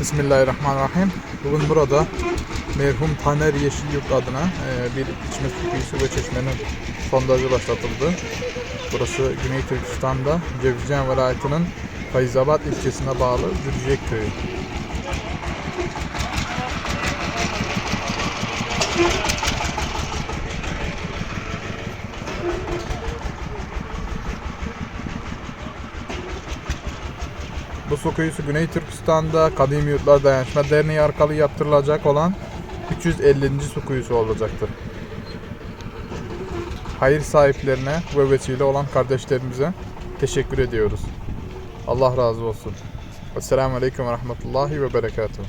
Bismillahirrahmanirrahim. Bugün burada merhum Taner Yeşilyurt adına e, bir içme su kuyusu ve çeşmenin sondajı başlatıldı. Burası Güney Türkistan'da Cevizcan velayetinin Feyzabad ilçesine bağlı Dürcek köyü. Bu su kuyusu Güney Türkistan'da Kadim Yurtlar Dayanışma Derneği arkalı yaptırılacak olan 350. su kuyusu olacaktır. Hayır sahiplerine ve vesile olan kardeşlerimize teşekkür ediyoruz. Allah razı olsun. Esselamu Aleyküm ve Rahmetullahi ve Berekatuhu.